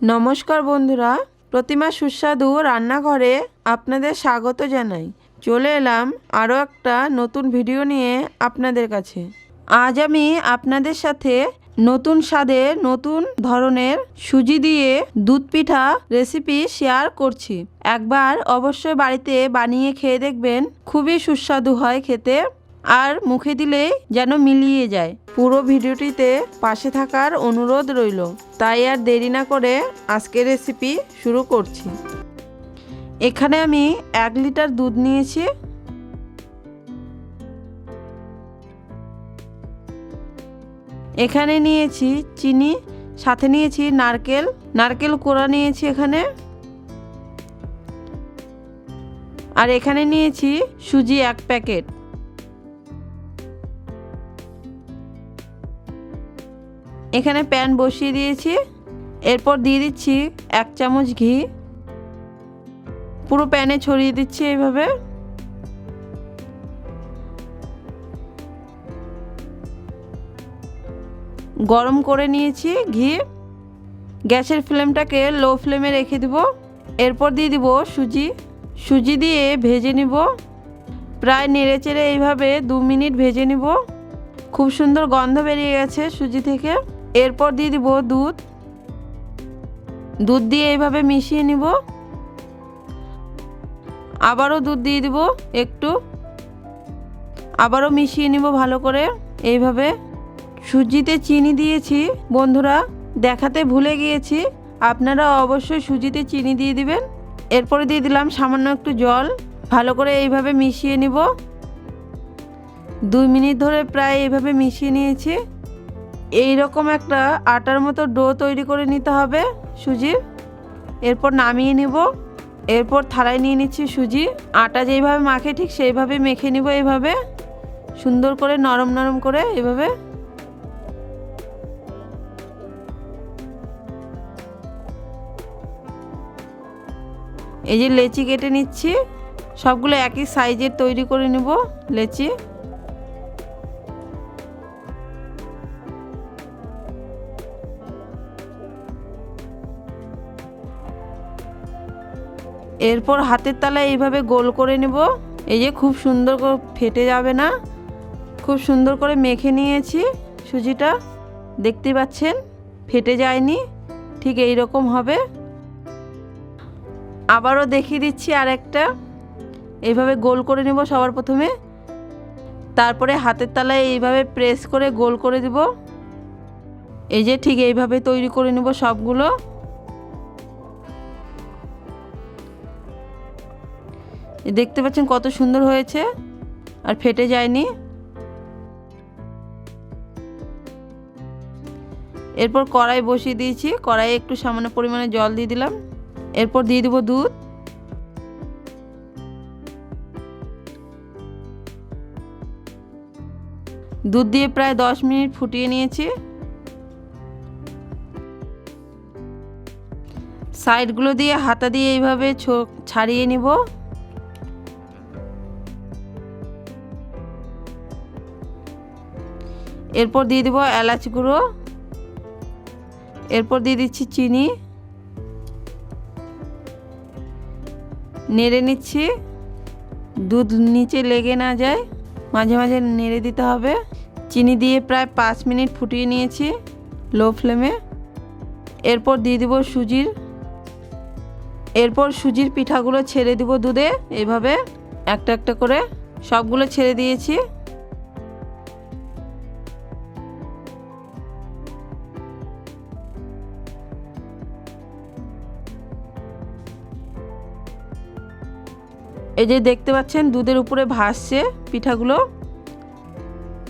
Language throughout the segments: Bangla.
নমস্কার বন্ধুরা, প্রতিমা সুস্বাদু রান্নাঘরে আপনাদের স্বাগত জানাই। চলে এলাম আরও একটা নতুন ভিডিও নিয়ে আপনাদের কাছে। আজ আমি আপনাদের সাথে নতুন স্বাদের নতুন ধরনের সুজি দিয়ে দুধ পিঠা রেসিপি শেয়ার করছি। একবার অবশ্যই বাড়িতে বানিয়ে খেয়ে দেখবেন, খুবই সুস্বাদু হয় খেতে। আর মুখে দিলেই যেন মিলিয়ে যায়। পুরো ভিডিওটিতে পাশে থাকার অনুরোধ রইল। তাই আর দেরি না করে আজকের রেসিপি শুরু করছি। এখানে আমি এক লিটার দুধ নিয়েছি। এখানে নিয়েছি চিনি, সাথে নিয়েছি নারকেল। নারকেল কোড়া নিয়েছি এখানে। আর এখানে নিয়েছি সুজি এক প্যাকেট। এখানে প্যান বসিয়ে দিয়েছি। এরপর দিয়ে দিচ্ছি এক চামচ ঘি। পুরো প্যানে ছড়িয়ে দিচ্ছি এইভাবে গরম করে নিয়েছি ঘি। গ্যাসের ফ্লেমটাকে লো ফ্লেমে রেখে দিব। এরপর দিয়ে দিব সুজি। সুজি দিয়ে ভেজে নিব। প্রায় নেড়ে চেড়ে এইভাবে দু মিনিট ভেজে নিব। খুব সুন্দর গন্ধ বেরিয়ে গেছে সুজি থেকে। এরপর দিয়ে দিব দুধ। দুধ দিয়ে এইভাবে মিশিয়ে নিব। আবারও দুধ দিয়ে দিব একটু। আবারও মিশিয়ে নিব ভালো করে। এইভাবে সুজিতে চিনি দিয়েছি। বন্ধুরা, দেখাতে ভুলে গিয়েছি। আপনারা অবশ্যই সুজিতে চিনি দিয়ে দিবেন। এরপরে দিয়ে দিলাম সামান্য একটু জল। ভালো করে এইভাবে মিশিয়ে নিব। দুই মিনিট ধরে প্রায় এইভাবে মিশিয়ে নিয়েছি। এই রকম একটা আটার মতো ডো তৈরি করে নিতে হবে সুজি। এরপর নামিয়ে নিব। এরপর থালায় নিয়ে নিচ্ছি সুজি। আটা যেইভাবে মাখে ঠিক সেইভাবে মেখে নিব এইভাবে সুন্দর করে নরম নরম করে এভাবে। এই যে লেচি কেটে নিচ্ছি। সবগুলো একই সাইজের তৈরি করে নেব লেচি। এরপর হাতের তালায় এইভাবে গোল করে নেব। এই যে খুব সুন্দর করে ফেটে যাবে না? খুব সুন্দর করে মেখে নিয়েছি সুজিটা। দেখতে পাচ্ছেন? ফেটে যায়নি। ঠিক এই রকম হবে। আবারও দেখিয়ে দিচ্ছি আর একটা এইভাবে গোল করে নেব সবার প্রথমে। তারপরে হাতের তালায় এইভাবে প্রেস করে গোল করে দেব। এই যে ঠিক এইভাবে তৈরি করে নেব সবগুলো। দেখতে পাচ্ছেন কত সুন্দর হয়েছে, আর ফেটে যায়নি। এরপর কড়াই বসিয়ে দিয়েছি, কড়াইয়ে একটু সামান্য পরিমাণে জল দিয়ে দিলাম। এরপর দিয়ে দিব দুধ। দুধ দিয়ে প্রায় দশ মিনিট ফুটিয়ে নিয়েছি। সাইডগুলো দিয়ে হাতা দিয়ে এইভাবে ছাড়িয়ে নিব। এরপর দিয়ে দেবো এলাচ গুঁড়ো। এরপর দিয়ে দিচ্ছি চিনি। নেড়ে নিচ্ছি। দুধ নিচে লেগে না যায়, মাঝে মাঝে নেড়ে দিতে হবে। চিনি দিয়ে প্রায় পাঁচ মিনিট ফুটিয়ে নিয়েছি লো ফ্লেমে। এরপর দিয়ে দিব সুজির। এরপর সুজির পিঠাগুলো ছেড়ে দিব দুধে এইভাবে একটা একটা করে। সবগুলো ছেড়ে দিয়েছি। এই যে দেখতে পাচ্ছেন, দুধের উপরে ভাসছে পিঠাগুলো।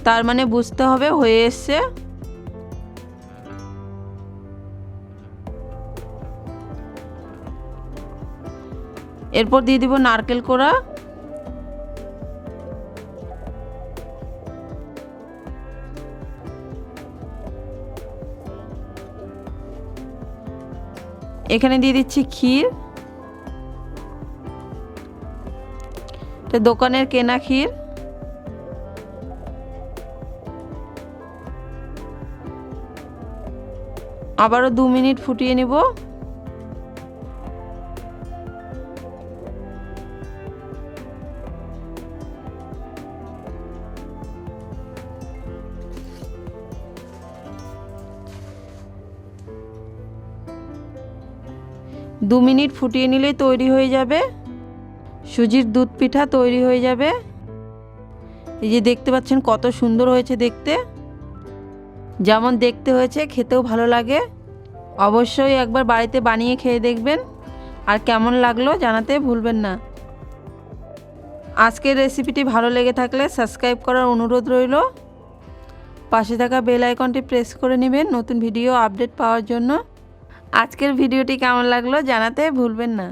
তার মানে বুঝতে হবে, হয়ে এসছে। এরপর দিয়ে দিব নারকেল কোড়া। এখানে দিয়ে দিচ্ছি ক্ষীর। তো দোকানের কেনা ক্ষীর। আবারও দু মিনিট ফুটিয়ে নিব। দু মিনিট ফুটিয়ে নিলেই তৈরি হয়ে যাবে। সুজির দুধ পিঠা তৈরি হয়ে যাবে। এই যে দেখতে পাচ্ছেন কত সুন্দর হয়েছে দেখতে। যেমন দেখতে হয়েছে, খেতেও ভালো লাগে। অবশ্যই একবার বাড়িতে বানিয়ে খেয়ে দেখবেন। আর কেমন লাগল জানাতে ভুলবেন না। আজকের রেসিপিটি ভালো লেগে থাকলে সাবস্ক্রাইব করার অনুরোধ রইল। পাশে থাকা বেল আইকনটি প্রেস করে নেবেন নতুন ভিডিও আপডেট পাওয়ার জন্য। আজকের ভিডিওটি কেমন লাগল জানাতে ভুলবেন না।